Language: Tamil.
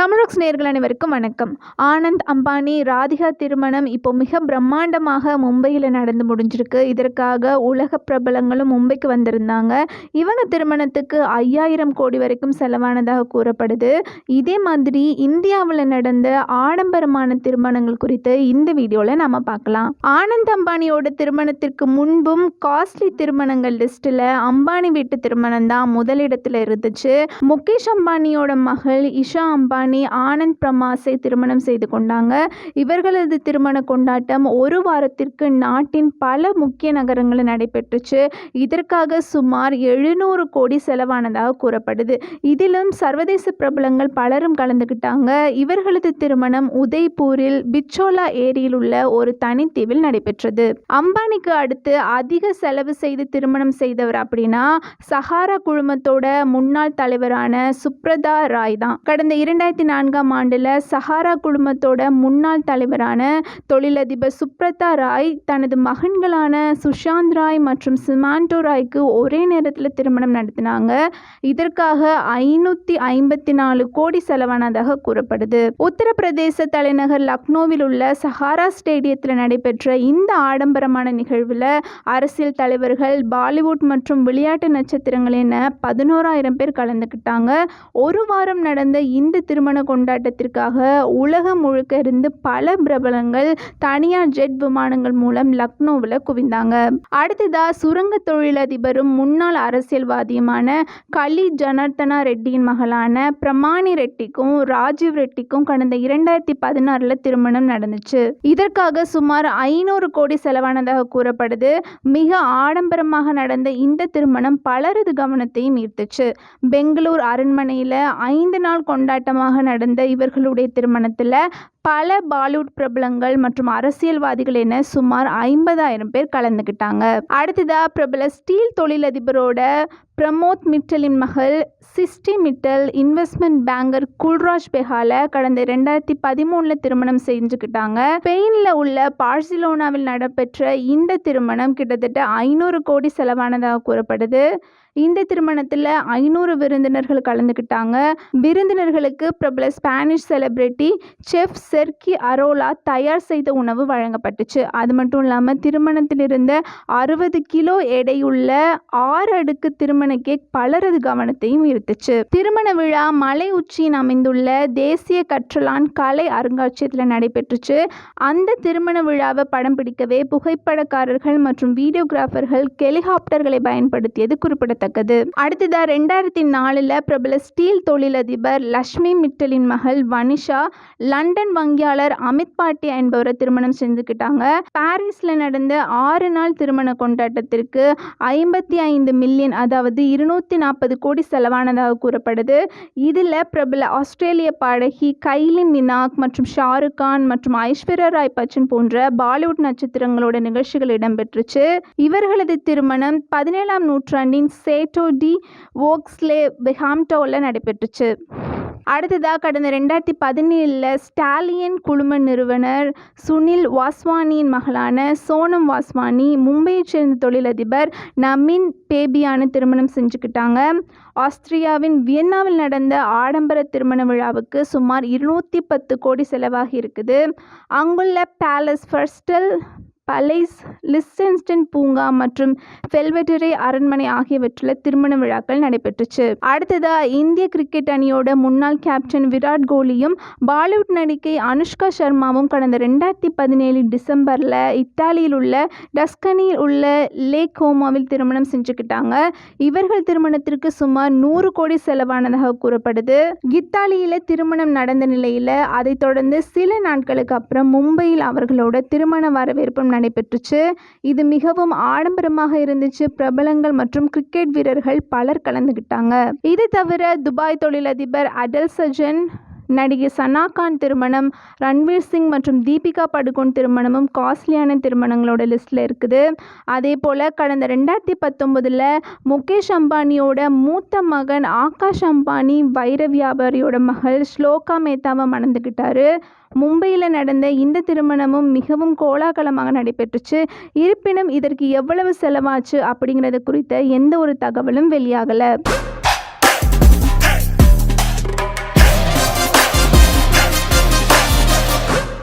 தமிழக்ஸ் நேர்கள் அனைவருக்கும் வணக்கம். ஆனந்த் அம்பானி ராதிகா திருமணம் இப்போ மிக பிரம்மாண்டமாக மும்பையில் நடந்து முடிஞ்சிருக்கு. இதற்காக உலக பிரபலங்களும் மும்பைக்கு வந்திருந்தாங்க. இவங்க திருமணத்துக்கு ஐயாயிரம் கோடி வரைக்கும் செலவானதாக கூறப்படுது. இதே மாதிரி இந்தியாவில் நடந்த ஆடம்பரமான திருமணங்கள் குறித்து இந்த வீடியோவில் நாம் பார்க்கலாம். ஆனந்த் அம்பானியோட திருமணத்திற்கு முன்பும் காஸ்ட்லி திருமணங்கள் லிஸ்ட்டில் அம்பானி வீட்டு திருமணம் தான் முதலிடத்தில் இருந்துச்சு. முகேஷ் அம்பானியோட மகள் இஷா அம்பானி ஆனந்த் பிரமாஸை திருமணம் செய்து கொண்டாங்க. இவர்களது திருமண கொண்டாட்டம் ஒரு வாரத்திற்கு நாட்டின் பல முக்கிய நகரங்களில் நடைபெற்றுச்சு. இதற்காக சுமார் எழுநூறு கோடி செலவானதாக கூறப்படுது. இதிலும் சர்வதேச பிரபலங்கள் பலரும் கலந்துக்கிட்டாங்க இவர்களது திருமணம் உதய்பூரில் பிச்சோலா ஏரியில் உள்ள ஒரு தனித்தீவில் நடைபெற்றது. அம்பானிக்கு அடுத்து அதிக செலவு செய்து திருமணம் செய்தவர் அப்படின்னா சஹாரா குழுமத்தோட முன்னாள் தலைவரான சுப்ரதா ராய் தான். கடந்த இரண்டாயிரத்தி நான்காம் ஆண்டில் சஹாரா குழுமத்தோட முன்னாள் தலைவரான தொழிலதிபர் சுப்ரதா ராய் தனது மகன்களான சுஷாந்த் ராய் மற்றும் சிமாண்டோ ராய்க்கு ஒரே நேரத்தில் திருமணம் நடத்தினாங்க. இதற்காக ஐநூற்றி ஐம்பத்தி நாலு கோடி செலவானதாக கூறப்படுது. உத்தரப்பிரதேச தலைநகர் லக்னோவில் உள்ள சஹாரா ஸ்டேடியத்தில் நடைபெற்ற இந்த ஆடம்பரமான நிகழ்வில் அரசியல் தலைவர்கள் பாலிவுட் மற்றும் விளையாட்டு நட்சத்திரங்கள் என பதினோராயிரம் பேர் கலந்துக்கிட்டாங்க ஒரு வாரம் நடந்த இந்த திரு திருமண கொண்டாட்டத்திற்காக உலகம் முழுக்க இருந்து பல பிரபலங்கள் தனியார் ஜெட் விமானங்கள் மூலம் லக்னோவில் குவிந்தாங்க. அடுத்ததா சுரங்க தொழிலதிபரும் முன்னாள் அரசியல்வாதியுமான கலி ஜனார்த்தனா ரெட்டியின் மகளான பிரமாணி ரெட்டிக்கும் ராஜீவ் ரெட்டிக்கும் கடந்த இரண்டாயிரத்தி பதினாறில் திருமணம் நடந்துச்சு. இதற்காக சுமார் ஐநூறு கோடி செலவானதாக கூறப்படுது. மிக ஆடம்பரமாக நடந்த இந்த திருமணம் பலரது கவனத்தையும் ஈர்த்துச்சு. பெங்களூர் அரண்மனையில் ஐந்து நாள் கொண்டாட்டமாக நடந்த இவர்களுடைய திருமணத்தில் பல பாலிவுட் பிரபலங்கள் மற்றும் அரசியல்வாதிகள் என சுமார் ஐம்பதாயிரம் பேர் கலந்துக்கிட்டாங்க அடுத்ததா பிரபல ஸ்டீல் தொழிலதிபரோட பிரமோத் மிட்டலின் மகள் சிஸ்டி மிட்டல் இன்வெஸ்ட்மெண்ட் பேங்கர் குல்ராஜ் பெஹால கடந்த ரெண்டாயிரத்தி பதிமூணில் திருமணம் செஞ்சுக்கிட்டாங்க. ஸ்பெயினில் உள்ள பார்சிலோனாவில் நடைபெற்ற இந்த திருமணம் கிட்டத்தட்ட ஐநூறு கோடி செலவானதாக கூறப்படுது. இந்த திருமணத்தில் ஐநூறு விருந்தினர்கள் கலந்துக்கிட்டாங்க விருந்தினர்களுக்கு பிரபல Spanish celebrity chef Sergi Arola தயார் செய்த உணவு வழங்கப்பட்டுச்சு. அது மட்டும் இல்லாமல் திருமணத்திலிருந்த அறுபது கிலோ எடையுள்ள ஆறு அடுக்கு திருமண கேக் பலரது கவனத்தையும் ஈர்த்துச்சு. திருமண விழா மலை உச்சியின் அமைந்துள்ள தேசிய கற்றலான் கலை அருங்காட்சியகத்தில் நடைபெற்றுச்சு. அந்த திருமண விழாவை படம் பிடிக்கவே புகைப்படக்காரர்கள் மற்றும் வீடியோகிராஃபர்கள் ஹெலிகாப்டர்களை பயன்படுத்தியது குறிப்பிடத்தக்கது. அடுத்ததா ரெண்டாயிரத்தி நாலில் பிரபல ஸ்டீல் தொழிலதிபர் லக்ஷ்மி மிட்டலின் மகள் வனிஷா லண்டன் வங்கியாளர் அமித் பாட்டியா என்பவரை திருமணம் செஞ்சுக்கிட்டாங்க. பாரிஸில் நடந்த ஆறு நாள் திருமண கொண்டாட்டத்திற்கு ஐம்பத்தி ஐந்து மில்லியன் அதாவது இருநூத்தி நாற்பது கோடி செலவானதாக கூறப்படுது. இதில் பிரபல ஆஸ்திரேலிய பாடகி கைலி மினாக் மற்றும் ஷாருக் கான் மற்றும் ஐஸ்வர்யா ராய் பச்சன் போன்ற பாலிவுட் நட்சத்திரங்களோட நிகழ்ச்சிகள் இடம்பெற்றுச்சு. இவர்களது திருமணம் பதினேழாம் நூற்றாண்டின் சேட்டோ டி ஓக்ஸ்லே பெஹாம்டோவில் நடைபெற்றுச்சு. அடுத்ததாக கடந்த ரெண்டாயிரத்தி பதினேழில் ஸ்டாலியன் குழும நிறுவனர் சுனில் வாஸ்வானியின் மகளான சோனம் வாஸ்வானி மும்பையைச் சேர்ந்த தொழிலதிபர் நமின் பேபியான திருமணம் செஞ்சுக்கிட்டாங்க. ஆஸ்திரியாவின் வியன்னாவில் நடந்த ஆடம்பர திருமண விழாவுக்கு சுமார் இருநூற்றி பத்து கோடி செலவாகி இருக்குது அங்குள்ள பேலஸ் ஃபர்ஸ்டல் பலைஸ் லிஸ்டன்ஸ்டன் பூங்கா மற்றும் ஃபெல்வெட்டரை அரண்மனை ஆகியவற்றில் திருமண விழாக்கள் நடைபெற்றுச்சு. அடுத்ததா இந்திய கிரிக்கெட் அணியோட முன்னாள் கேப்டன் விராட் கோலியும் பாலிவுட் நடிகை அனுஷ்கா சர்மாவும் கடந்த ரெண்டாயிரத்தி பதினேழு டிசம்பரில் இத்தாலியில் உள்ள டஸ்கனியில் உள்ள லேக் ஹோமாவில் திருமணம் செஞ்சுக்கிட்டாங்க. இவர்கள் திருமணத்திற்கு சுமார் நூறு கோடி செலவானதாக கூறப்படுது. இத்தாலியில் திருமணம் நடந்த நிலையில் அதைத் தொடர்ந்து சில நாட்களுக்கு அப்புறம் மும்பையில் அவர்களோட திருமண வரவேற்பும் நடைபெற்றுச்சு இது மிகவும் ஆடம்பரமாக இருந்துச்சு. பிரபலங்கள் மற்றும் கிரிக்கெட் வீரர்கள் பலர் கலந்துக்கிட்டாங்க இது தவிர துபாய் தொழிலதிபர் அடல் சஜன் நடிகை சனா கான் திருமணம் ரன்வீர் சிங் மற்றும் தீபிகா படுகோன் திருமணமும் காஸ்ட்லியான திருமணங்களோட லிஸ்ட்டில் இருக்குது. அதே போல் கடந்த ரெண்டாயிரத்தி பத்தொம்போதில் முகேஷ் அம்பானியோட மூத்த மகன் ஆகாஷ் அம்பானி வைர வியாபாரியோட மகள் ஸ்லோகா மேத்தாவை மணந்துக்கிட்டாரு மும்பையில் நடந்த இந்த திருமணமும் மிகவும் கோலாகலமாக நடைபெற்றுச்சு. இருப்பினும் இதற்கு எவ்வளவு செலவாச்சு அப்படிங்கிறது குறித்த எந்த ஒரு தகவலும் வெளியாகலை.